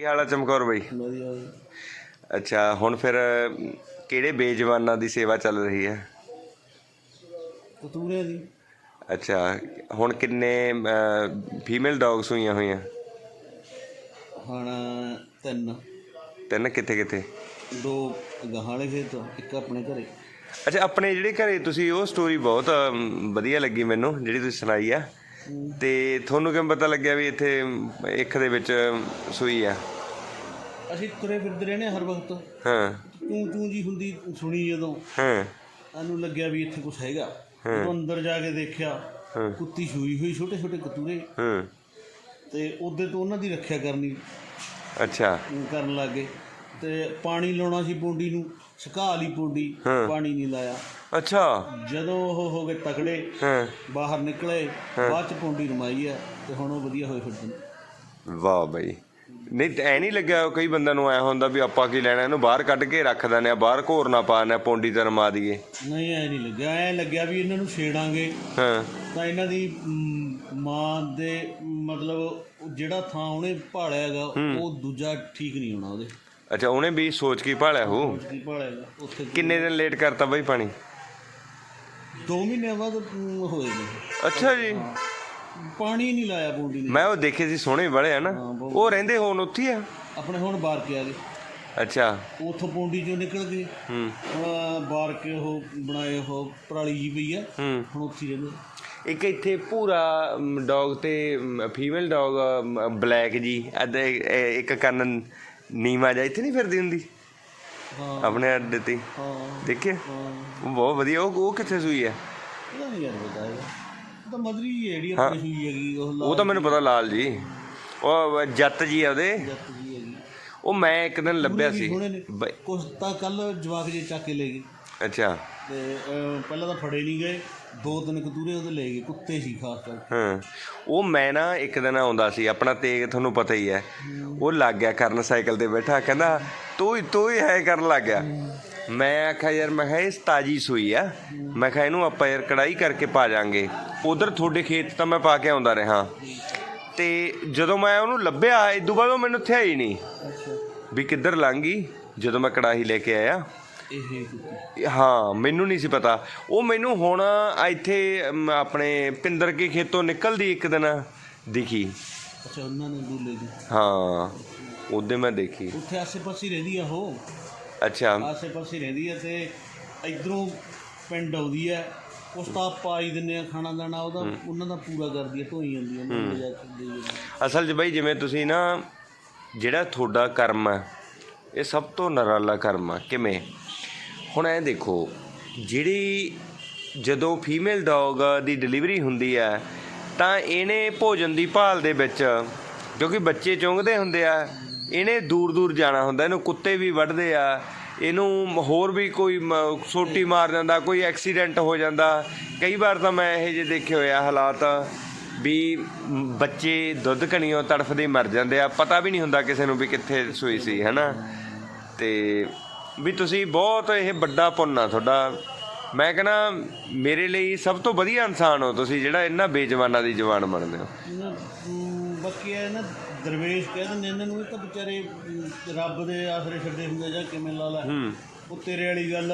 ਕੀ ਹਾਲ ਆ ਚਮਕੌਰ ਬਾਈ? ਵਧੀਆ। ਅੱਛਾ ਹੁਣ ਫਿਰ ਕਿਹੜੇ ਬੇਜਵਾਨਾਂ ਦੀ ਸੇਵਾ ਚੱਲ ਰਹੀ ਹੈ? ਕਤੂਰੇ ਦੀ। ਅੱਛਾ ਹੁਣ ਕਿੰਨੇ ਫੀਮੇਲ ਡੌਗਸ ਹੋਈਆਂ ਹੋਈਆਂ? ਹੁਣ ਤਿੰਨ। ਤਿੰਨ ਕਿੱਥੇ ਕਿੱਥੇ? ਦੋ ਗਾਹਾਂ ਵਾਲੇ ਖੇਤ ਇੱਕ ਆਪਣੇ ਘਰੇ। ਅੱਛਾ ਆਪਣੇ ਜਿਹੜੇ ਘਰੇ ਤੁਸੀਂ ਉਹ ਸਟੋਰੀ ਬਹੁਤ ਵਧੀਆ ਲੱਗੀ ਮੈਨੂੰ ਜਿਹੜੀ ਤੁਸੀਂ ਸੁਣਾਈ ਆ। ਤੇ ਤੁਹਾਨੂੰ ਕਿਵੇਂ ਪਤਾ ਲੱਗਿਆ ਵੀ ਇੱਥੇ ਇੱਕ ਦੇ ਵਿੱਚ ਸੂਈ ਆ? ਅਸੀਂ ਤੁਰੇ ਫਿਰਦੇ ਰਹਿੰਦੇ ਹਰ ਵਕਤ। ਹਾਂ। ਤੂੰ ਤੂੰ ਜੀ ਹੁੰਦੀ ਸੁਣੀ ਜਦੋਂ। ਹਾਂ। ਸਾਨੂੰ ਲੱਗਿਆ ਵੀ ਇੱਥੇ ਕੁਝ ਹੈਗਾ। ਜਦੋਂ ਅੰਦਰ ਜਾ ਕੇ ਦੇਖਿਆ ਹਾਂ। ਕੁੱਤੀ ਸੂਈ ਹੋਈ ਛੋਟੇ ਛੋਟੇ ਕਤੂਰੇ। ਹਾਂ। ਤੇ ਉਹਦੇ ਤੋਂ ਉਹਨਾਂ ਦੀ ਰੱਖਿਆ ਕਰਨੀ ਅੱਛਾ। ਕਰਨ ਲੱਗੇ ਤੇ ਪਾਣੀ ਲਾਉਣਾ ਸੀ ਪੌਂਡੀ ਨੂੰ ਸੁਕਾ ਲਈ ਪੌਂਡੀ। ਪਾਣੀ ਨਹੀਂ ਲਾਇਆ। ਅੱਛਾ। ਜਦੋਂ ਉਹ ਹੋ ਗਏ ਤਕੜੇ ਹਾਂ। ਬਾਹਰ ਨਿਕਲੇ ਬਾਅਦ ਚ ਪੌਂਡੀ ਰਮਾਈ ਹੈ ਤੇ ਹੁਣ ਉਹ ਵਧੀਆ ਹੋਏ ਫਿਰਦੇ ਨੇ ਵਾਹ ਬਈ। ਨਹੀਂ ਐ ਨਹੀਂ ਲੱਗਿਆ ਕਈ ਬੰਦਿਆਂ ਨੂੰ ਐ ਹੁੰਦਾ ਵੀ ਆਪਾਂ ਕੀ ਲੈਣਾ ਇਹਨੂੰ ਬਾਹਰ ਕੱਢ ਕੇ ਰੱਖ ਦਿੰਦੇ ਆ ਬਾਹਰ ਘੋਰ ਨਾ ਪਾਣਾ ਪੌਂਡੀ ਤੇ ਰਮਾ ਦਈਏ। ਨਹੀਂ ਐ ਨਹੀਂ ਲੱਗਿਆ। ਐ ਲੱਗਿਆ ਵੀ ਇਹਨਾਂ ਨੂੰ ਛੇੜਾਂਗੇ। ਹਾਂ। ਤਾਂ ਇਹਨਾਂ ਦੀ ਮ, ਮਾਂ ਦੇ ਮਤਲਬ ਉਹ ਜਿਹੜਾ ਥਾਂ ਉਹਨੇ ਭਾਲਿਆ ਹੈਗਾ ਉਹ ਦੂਜਾ ਠੀਕ ਨਹੀਂ ਹੋਣਾ ਉਹਦੇ। ਅੱਛਾ ਉਹਨੇ ਵੀ ਸੋਚ ਕੇ ਭਾਲਿਆ ਹੋ ਕੀ ਭਾਲਿਆ ਹੈਗਾ ਉੱਥੇ ਕਿੰਨੇ ਦਿਨ ਲੇਟ ਕਰਤਾ ਬਈ ਪਾਣੀ? 2 ਮਹੀਨਿਆਂ ਬਾਅਦ ਮ, ਹੋਏ ਨੇ। ਅੱਛਾ ਜੀ। ਪਾਣੀ ਨਹੀਂ ਲਾਇਆ ਪੌਂਡੀ ਨੇ। ਮੈਂ ਉਹ ਦੇਖੇ ਸੀ ਸੋਹਣੇ ਵਾਲੇ ਆ ਨਾ। ਉਹ ਰਹਿੰਦੇ ਹੋਣ ਉੱਥੇ ਹੀ ਆ? ਆਪਣੇ ਹੁਣ ਬਾਰ ਕੇ ਆ ਗਏ। ਅੱਛਾ। ਉਥੋਂ ਪੌਂਡੀ ਚੋਂ ਨਿਕਲ ਗਏ। ਹੂੰ। ਹੁਣ ਬਾਰ ਕੇ ਉਹ ਬਣਾਏ ਉਹ ਪਰਾਲੀ ਜੀ ਪਈ ਆ। ਹੂੰ। ਹੁਣ ਉੱਥੇ ਹੀ ਰਹਿੰਦੇ। ਇੱਕ ਇੱਥੇ ਪੂਰਾ ਡੌਗ ਤੇ ਫੀਮੇਲ ਡੌਗ ਬਲੈਕ ਜੀ ਅੱਧ ਇੱਕ ਕੰਨ ਨੀਮਾ ਜਾ ਇੱਥੇ ਨਹੀਂ ਫਿਰਦੀ ਹੁੰਦੀ? ਆਪਣੇ ਅੱਡੇ ਤੇ। ਹਾਂ। ਦੇਖਿਆ? ਉਹ ਬਹੁਤ ਵਧੀਆ। ਉਹ ਉਹ ਕਿੱਥੇ ਸੂਈ ਆ ਇਹਦਾ ਨਹੀਂ ਯਾਰ ਪਤਾ ਹੈਗਾ ਉਹ ਤਾਂ ਮਦਰੀ ਹੀ ਹੈ। ਜਿਹੜੀ ਆਪਣੀ ਸੂਈ ਹੈਗੀ ਉਹ ਉਹ ਤਾਂ ਮੈਨੂੰ ਪਤਾ ਲਾਲ ਜੀ। ਉਹ ਜੱਤ ਜੀ ਆ ਉਹਦੇ। ਲੱਤ ਜੀ ਹੈਗੀ। ਉਹ ਮੈਂ ਇੱਕ ਦਿਨ ਲੱਭਿਆ ਸੀ। ਸੋਹਣੇ ਨੇ ਬਈ- ਕੁਛ ਤਾਂ ਕੱਲ ਜਵਾਕ ਜੇ ਚੱਕ ਕੇ ਲੈ ਗਏ। ਅੱਛਾ। ਤੇ ਅਹ, ਪਹਿਲਾਂ ਤਾਂ ਫੜੇ ਨਹੀਂ ਗਏ। ਦੋ ਤਿੰਨ ਕਤੂਰੇ ਉਹਦੇ ਲੈ ਗਏ, ਕੁੱਤੇ ਸੀ ਖਾਸ ਕਰਕੇ। ਹਾਂ। ਉਹ ਮੈਂ ਨਾ ਇੱਕ ਦਿਨ ਆਉਂਦਾ ਸੀ, ਆਪਣਾ ਤੇਗ ਤੁਹਾਨੂੰ ਪਤਾ ਹੀ ਹੈ। ਉਹ ਲੱਗ ਗਿਆ ਕਰਨ ਸਾਈਕਲ ਤੇ ਬੈਠਾ, ਕਹਿੰਦਾ ਤੂੰ ਹੀ ਤੂੰ ਹੀ ਹੈ ਕਰਨ ਲੱਗ ਗਿਆ। ਮੈਂ ਆਖਿਆ, ਯਾਰ, ਮੈਂ ਕਿਹਾ, ਇਹ ਤਾਜੀ ਸੂਈ ਆ। ਮੈਂ ਕਿਹਾ, ਇਹਨੂੰ ਆਪਾਂ ਯਾਰ ਕੜਾਈ ਕਰਕੇ ਪਾ ਜਾਾਂਗੇ। ਉਧਰ ਤੁਹਾਡੇ ਖੇਤ ਤਾਂ ਮੈਂ ਪਾ ਕੇ ਆਉਂਦਾ ਰਿਹਾ। ਤੇ ਜਦੋਂ ਮੈਂ ਉਹਨੂੰ ਲੱਭਿਆ ਇਦੋਂ ਬਾਅਦ ਉਹ ਮੈਨੂੰ ਥਿਆ ਹੀ ਨਹੀਂ। ਵੀ ਕਿੱਧਰ ਲੰਘ ਜਦੋਂ ਮੈਂ ਕੜਾਹੀ ਲੈ ਕੇ ਆਇਆ ਇਹ। ਹਾਂ ਮੈਨੂੰ ਨਹੀਂ ਸੀ ਪਤਾ। ਉਹ ਮੈਨੂੰ ਹੁਣ ਇੱਥੇ ਅਮ, ਆਪਣੇ ਪਿੰਦਰ ਕੇ ਖੇਤੋਂ ਨਿਕਲਦੀ ਇੱਕ ਦਿਨ ਦਿਖੀ। ਅੱਛਾ ਉਹਨਾਂ ਨੇ ਦੂਲੇ ਦੀ ਹਾਂ ਉਹਦੇ ਮੈਂ ਦੇਖੀ। ਉੱਥੇ ਆਸੇ ਪਾਸੇ ਹੀ ਰਹਿੰਦੀ ਆ ਉਹ। ਅੱਛਾ। ਆਸੇ ਪਾਸੇ ਹੀ ਰਹਿੰਦੀ ਆ ਤੇ ਇਧਰੋਂ ਪਿੰਡ ਆਉਂਦੀ ਆ। ਉਸ ਤਾਂ ਪਾ ਹੀ ਦਿੰਨੇ ਆ ਖਾਣਾ ਦਾਣਾ ਉਹਦਾ ਉਹਨਾਂ ਦਾ ਪੂਰਾ ਕਰਦੀ ਆ ਧੋਈ ਜਾਂਦੀ ਆ ਉਹਨਾਂ ਨੂੰ ਜਾ ਕੇ ਦੇਈ ਜਾਂਦੀ ਆ। ਅਸਲ 'ਚ ਬਈ ਜਿਵੇਂ ਤੁਸੀਂ ਨਾ ਜਿਹੜਾ ਤੁਹਾਡਾ ਕਰਮ ਹੈ ਇਹ ਸਭ ਤੋਂ ਨਰਾਲਾ ਕਰਮ ਆ। ਕਿਵੇਂ? ਹੁਣ ਇਹ ਦੇਖੋ, ਜਿਹੜੀ ਜਦੋਂ ਫੀਮੇਲ ਡੌਗ ਦੀ ਡਿਲੀਵਰੀ ਹੁੰਦੀ ਹੈ ਤਾਂ ਇਹਨੇ ਭੋਜਨ ਦੀ ਭਾਲ ਦੇ ਵਿੱਚ, ਕਿਉਂਕਿ ਬੱਚੇ ਚੁੰਗਦੇ ਹੁੰਦੇ ਆ, ਇਹਨੇ ਦੂਰ ਦੂਰ ਜਾਣਾ ਹੁੰਦਾ, ਇਹਨੂੰ ਕੁੱਤੇ ਵੀ ਵੱਢਦੇ ਆ, ਇਹਨੂੰ ਹੋਰ ਵੀ ਕੋਈ ਮ- ਸੋਟੀ ਮਾਰ ਜਾਂਦਾ, ਕੋਈ ਐਕਸੀਡੈਂਟ ਹੋ ਜਾਂਦਾ। ਕਈ ਵਾਰ ਤਾਂ ਮੈਂ ਇਹ ਜੇ ਦੇਖੇ ਹੋਇਆ ਹਾਲਾਤ ਵੀ ਬੱਚੇ ਦੁੱਧ ਕਣੀਓ ਤੜਫਦੇ ਮਰ ਜਾਂਦੇ ਆ, ਪਤਾ ਵੀ ਨਹੀਂ ਹੁੰਦਾ ਕਿਸੇ ਨੂੰ ਵੀ ਕਿੱਥੇ ਸੂਈ ਸੀ, ਹੈਨਾ? ਤੇ ਵੀ ਤੁਸੀਂ ਬਹੁਤ ਇਹ ਵੱਡਾ ਪੁੰਨ ਆ ਤੁਹਾਡਾ। ਮੈਂ ਕਹਿੰਦਾ ਮੇਰੇ ਲਈ ਸਭ ਤੋਂ ਵਧੀਆ ਇਨਸਾਨ ਹੋ ਤੁਸੀਂ ਜਿਹੜਾ ਇਹਨਾਂ ਬੇਜਵਾਨਾਂ ਦੀ ਜਵਾਨ ਬਣਦੇ ਹੋ। ਬਾਕੀ ਇਹ ਨਾ ਦਰਵੇਸ਼ ਕਹਿ ਦਿੰਦੇ ਇਹਨਾਂ ਨੂੰ ਇਹ ਤਾਂ ਵਿਚਾਰੇ ਰੱਬ ਦੇ ਆਸਰੇ ਛੱਡੇ ਹੁੰਦੇ ਜਾਂ ਕਿਵੇਂ ਲਾ ਲੈ। ਉਹ ਤੇਰੇ ਵਾਲੀ ਗੱਲ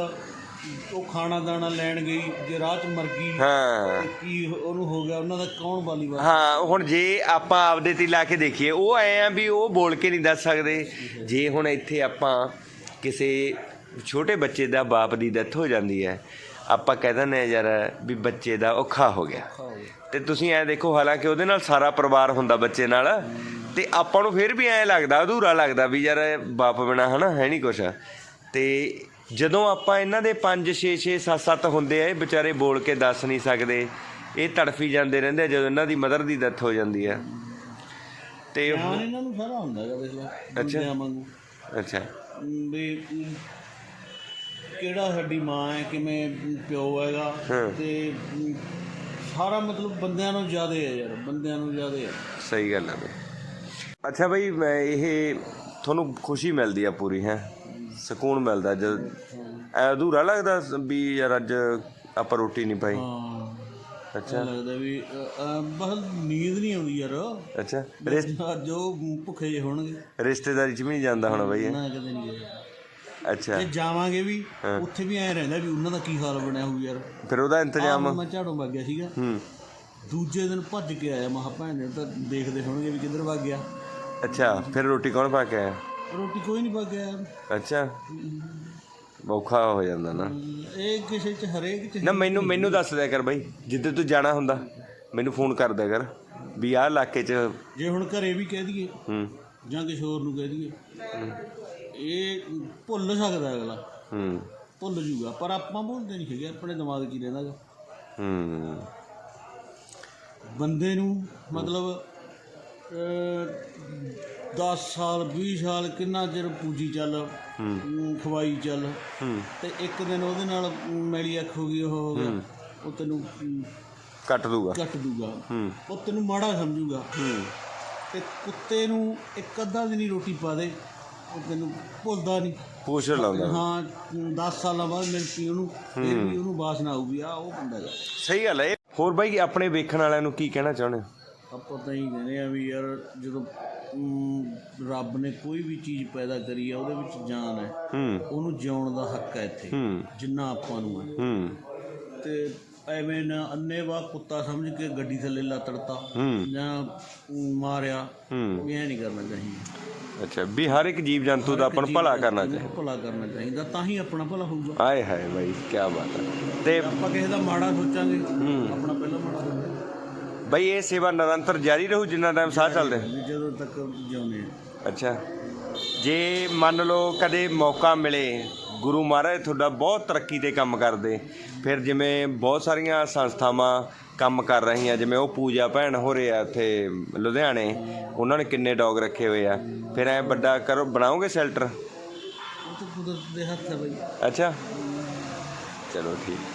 ਉਹ ਖਾਣਾ ਦਾਣਾ ਲੈਣ ਗਈ ਜੇ ਰਾਹ 'ਚ ਮਰ ਗਈ ਹਾਂ। ਤੇ ਕੀ ਉਹਨੂੰ ਹੋ ਗਿਆ? ਉਹਨਾਂ ਦਾ ਕੌਣ ਵਾਲੀ ਵਾਰ ਹਾਂ ਹੁਣ ਜੇ ਆਪਾਂ ਆਪਦੇ ਤੇ ਲਾ ਕੇ ਦੇਖੀਏ ਉਹ ਐ ਆ ਵੀ ਉਹ ਬੋਲ ਕੇ ਨਹੀਂ ਦੱਸ ਸਕਦੇ। ਜੇ ਹੁਣ ਇੱਥੇ ਆਪਾਂ ਕਿਸੇ ਛੋਟੇ ਬੱਚੇ ਦਾ ਬਾਪ ਦੀ ਡੈਥ ਹੋ ਜਾਂਦੀ ਹੈ ਆਪਾਂ ਕਹਿ ਦਿੰਦੇ ਆ ਯਾਰ ਵੀ ਬੱਚੇ ਦਾ ਔਖਾ ਹੋ ਗਿਆ। ਤੇ ਤੁਸੀਂ ਐ ਦੇਖੋ ਹਾਲਾਂਕਿ ਉਹਦੇ ਨਾਲ ਸਾਰਾ ਪਰਿਵਾਰ ਹੁੰਦਾ ਬੱਚੇ ਨਾਲ ਤੇ ਆਪਾਂ ਨੂੰ ਫਿਰ ਵੀ ਐ ਲੱਗਦਾ ਅਧੂਰਾ ਲੱਗਦਾ ਵੀ ਯਾਰ ਬਾਪ ਬਿਨਾ ਹਨਾ ਹੈ ਨਹੀਂ ਕੁਛ। ਤੇ ਜਦੋਂ ਆਪਾਂ ਇਹਨਾਂ ਦੇ 5 6 6 7 7 ਹੁੰਦੇ ਆ ਇਹ ਵਿਚਾਰੇ ਬੋਲ ਕੇ ਦੱਸ ਨਹੀਂ ਸਕਦੇ। ਇਹ ਤੜਫੀ ਜਾਂਦੇ ਰਹਿੰਦੇ ਆ ਜਦੋਂ ਇਹਨਾਂ ਦੀ ਮਦਰ ਦੀ ਡੈਥ ਹੋ ਜਾਂਦੀ ਆ। ਤੇ ਇਹਨਾਂ ਨੂੰ ਸਾਰਾ ਹੁੰਦਾ ਹੈਗਾ ਦੇਖ ਲਓ ਬੰਦਿਆਂ ਵਾਂਗੂ। ਅੱਛਾ। ਅਮ, ਵੀ ਅਮ, ਕਿਹੜਾ ਸਾਡੀ ਮਾਂ ਹੈ ਕਿਵੇਂ ਪਿਓ ਹੈਗਾ ਹਾਂ। ਤੇ ਅਮ, ਸਾਰਾ ਮਤਲਬ ਬੰਦਿਆਂ ਨੂੰ ਜ਼ਿਆਦਾ ਹੈ ਯਾਰ ਬੰਦਿਆਂ ਨੂੰ ਜ਼ਿਆਦਾ ਹੈ। ਸਹੀ ਗੱਲ ਹੈ ਬਈ। ਅੱਛਾ ਬਈ ਮੈਂ ਇਹ ਤੁਹਾਨੂੰ ਖੁਸ਼ੀ ਮਿਲਦੀ ਆ ਪੂਰੀ ਹੈ। ਸਕੂਨ ਮਿਲਦਾ ਜਦ ਐ ਅਧੂਰਾ ਲੱਗਦਾ ਵੀ ਯਾਰ ਅੱਜ ਆਪਾਂ ਰੋਟੀ ਨਹੀਂ ਪਾਈ। ਅੱਛਾ। ਲੱਗਦਾ ਵੀ ਬਸ ਨੀਂਦ ਨਹੀਂ ਆਉਂਦੀ ਯਾਰ। ਅੱਛਾ। ਜੋ ਭੁੱਖੇ ਜਿਹੇ ਹੋਣਗੇ। ਰਿਸ਼ਤੇਦਾਰੀ ਚ ਵੀ ਨਹੀਂ ਜਾਂਦਾ ਹੁਣ ਬਈ ਨਾ ਕਦੇ ਨਹੀਂ ਗਏ ਅੱਛਾ। ਜੇ ਜਾਵਾਂਗੇ ਵੀ ਉੱਥੇ ਵੀ ਐ ਰਹਿੰਦਾ ਵੀ ਉਹਨਾਂ ਦਾ ਕੀ ਹਾਲ ਬਣਿਆ ਹੋਊ ਯਾਰ। ਫਿਰ ਉਹਦਾ ਇੰਤਜ਼ਾਮ ਮੈਂ ਝਾੜੂ ਵਗ ਗਿਆ ਸੀਗਾ। ਹੂੰ। ਦੂਜੇ ਦਿਨ ਭੱਜ ਕੇ ਆਇਆ ਮਹਾ ਭੈਣ ਨੇ ਤਾਂ ਦੇਖਦੇ ਹੋਣਗੇ ਵੀ ਕਿੱਧਰ ਵਗ ਗਿਆ। ਅੱਛਾ ਫਿਰ ਰੋਟੀ ਕੌਣ ਪਾ ਕੇ ਆਇਆ? ਰੋਟੀ ਕੋਈ ਨਹੀਂ ਯਾਰ। ਅੱਛਾ। ਔਖਾ ਹੋ ਜਾਂਦਾ ਨਾ। ਇਹ ਕਿਸੇ ਚ ਹਰੇਕ ਚ ਨਾ ਮੈਨੂੰ ਮੈਨੂੰ ਦੱਸ ਦਿਆ ਕਰ ਬਾਈ ਜਿੱਦੇ ਤੂੰ ਜਾਣਾ ਹੁੰਦਾ ਮੈਨੂੰ ਫੋਨ ਕਰ ਦਿਆ ਕਰ ਵੀ ਆਹ ਇਲਾਕੇ 'ਚ ਜੇ ਹੁਣ ਘਰੇ ਵੀ ਕਹਿ ਦਈਏ ਹੂੰ ਜਾਂ ਕਿਸੇ ਹੋਰ ਨੂੰ ਕਹਿ ਦਈਏ ਇਹ ਭੁੱਲ ਸਕਦਾ ਅਗਲਾ। ਹੂੰ ਭੁੱਲ ਜੂਗਾ ਪਰ ਆਪਾਂ ਭੁੱਲਦੇ ਨਹੀਂ ਹੈਗੇ ਆਪਣੇ ਦਿਮਾਗ 'ਚ ਹੀ ਰਹਿੰਦਾ ਗਾ। ਹੂੰ ਬੰਦੇ ਨੂੰ ਮਤਲਬ 10 ਸਾਲ 20 ਸਾਲ ਕਿੰਨਾ ਚਿਰ ਪੂਜੀ ਚੱਲ ਅਮ, ਖਵਾਈ ਚੱਲ। ਹੂੰ। ਤੇ ਇੱਕ ਦਿਨ ਉਹਦੇ ਨਾਲ ਮੈਲੀ ਅੱਖ ਹੋ ਗਈ ਉਹ ਹੋ ਗਿਆ। ਉਹ ਤੈਨੂੰ ਅਮ, ਕੱਟ ਦੂਗਾ। ਕੱਟ ਦੂਗਾ। ਹੂੰ। ਉਹ ਤੈਨੂੰ ਮਾੜਾ ਸਮਝੂਗਾ। ਹੂੰ। ਤੇ ਕੁੱਤੇ ਨੂੰ ਇੱਕ ਅੱਧਾ ਦਿਨ ਹੀ ਰੋਟੀ ਪਾ ਦੇ। ਉਹ ਤੈਨੂੰ ਭੁੱਲਦਾ ਨਹੀਂ। ਪੂਛ ਲਾਉਂਦਾ। ਹਾਂ 10 ਸਾਲਾਂ ਬਾਅਦ ਮਿਲ ਪਈ ਉਹਨੂੰ ਫਿਰ ਵੀ ਉਹਨੂੰ ਵਾਸਨਾ ਆਊਗੀ ਆ ਉਹ ਬੰਦਾ ਗਾ ਸਹੀ ਗੱਲ ਹੈ। ਇਹ। ਹੋਰ ਬਾਈ ਆਪਣੇ ਵੇਖਣ ਵਾਲਿਆਂ ਨੂੰ ਕੀ ਕਹਿਣਾ ਚਾਹੁੰਦੇ ਹੋ? ਆਪਾਂ ਤਾਂ ਹੀ ਕਹਿੰਦੇ ਆ ਵੀ ਯਾਰ ਜਦੋਂ ਰੱਬ ਨੇ ਕੋਈ ਵੀ ਚੀਜ਼ ਪੈਦਾ ਕਰੀ ਆ ਉਹਦੇ ਵਿੱਚ ਜਾਨ ਹੈ। ਉਹਨੂੰ ਜਿਉਣ ਦਾ ਹੱਕ ਹੈ ਇੱਥੇ। ਜਿੰਨਾ ਆਪਾਂ ਨੂੰ ਹੈ। ਤੇ ਐਵੇਂ ਨਾ ਅੰਨੇਵਾ ਕੁੱਤਾ ਸਮਝ ਕੇ ਗੱਡੀ ਥੱਲੇ ਲੱਤੜਤਾ ਜਾਂ ਮਾਰਿਆ ਹੂੰ। ਵੀ ਐ ਨਹੀਂ ਕਰਨਾ ਚਾਹੀਦਾ। ਅੱਛਾ ਵੀ ਹਰ ਇੱਕ ਜੀਵ ਜੰਤੂ ਦਾ ਆਪਾਂ ਨੂੰ ਭਲਾ ਕਰਨਾ ਚਾਹੀਦਾ। ਭਲਾ ਕਰਨਾ ਚਾਹੀਦਾ ਤਾਂ ਹੀ ਆਪਣਾ ਭਲਾ ਹੋਊਗਾ। ਆਏ ਹਾਏ ਬਾਈ ਕੀ ਬਾਤ ਹੈ। ਤੇ ਆਪਾਂ ਕਿਸੇ ਦਾ ਮਾੜਾ ਸੋਚਾਂਗੇ ਆਪਣਾ ਪਹਿਲਾਂ ਮਾੜਾ ਬਾਈ ਇਹ ਸੇਵਾ ਨਿਰੰਤਰ ਜਾਰੀ ਰਹੂ ਜਿੰਨਾ ਟਾਈਮ ਸਾਹ ਚੱਲਦੇ ਜਦੋਂ ਤੱਕ ਜਿਉਂਦੇ ਆ ਅੱਛਾ। ਜੇ ਮੰਨ ਲਓ ਕਦੇ ਮੌਕਾ ਮਿਲੇ ਗੁਰੂ ਮਹਾਰਾਜ ਤੁਹਾਡਾ ਬਹੁਤ ਤਰੱਕੀ ਦੇ ਕੰਮ ਕਰਦੇ ਫਿਰ ਜਿਵੇਂ ਬਹੁਤ ਸਾਰੀਆਂ ਸੰਸਥਾਵਾਂ ਕੰਮ ਕਰ ਰਹੀਆਂ ਜਿਵੇਂ ਉਹ ਪੂਜਾ ਭੈਣ ਹੋ ਰਿਹਾ ਉੱਥੇ ਲੁਧਿਆਣੇ ਉਹਨਾਂ ਨੇ ਕਿੰਨੇ ਡੌਗ ਰੱਖੇ ਹੋਏ ਆ। ਫਿਰ ਐ ਵੱਡਾ ਕਰੋ ਬਣਾਓਗੇ ਸ਼ੈਲਟਰ ਉਹ ਤਾਂ ਕੁਦਰਤ ਦੇ ਹੱਥ ਹੈ ਬਈ। ਅੱਛਾ। ਚਲੋ ਠੀਕ।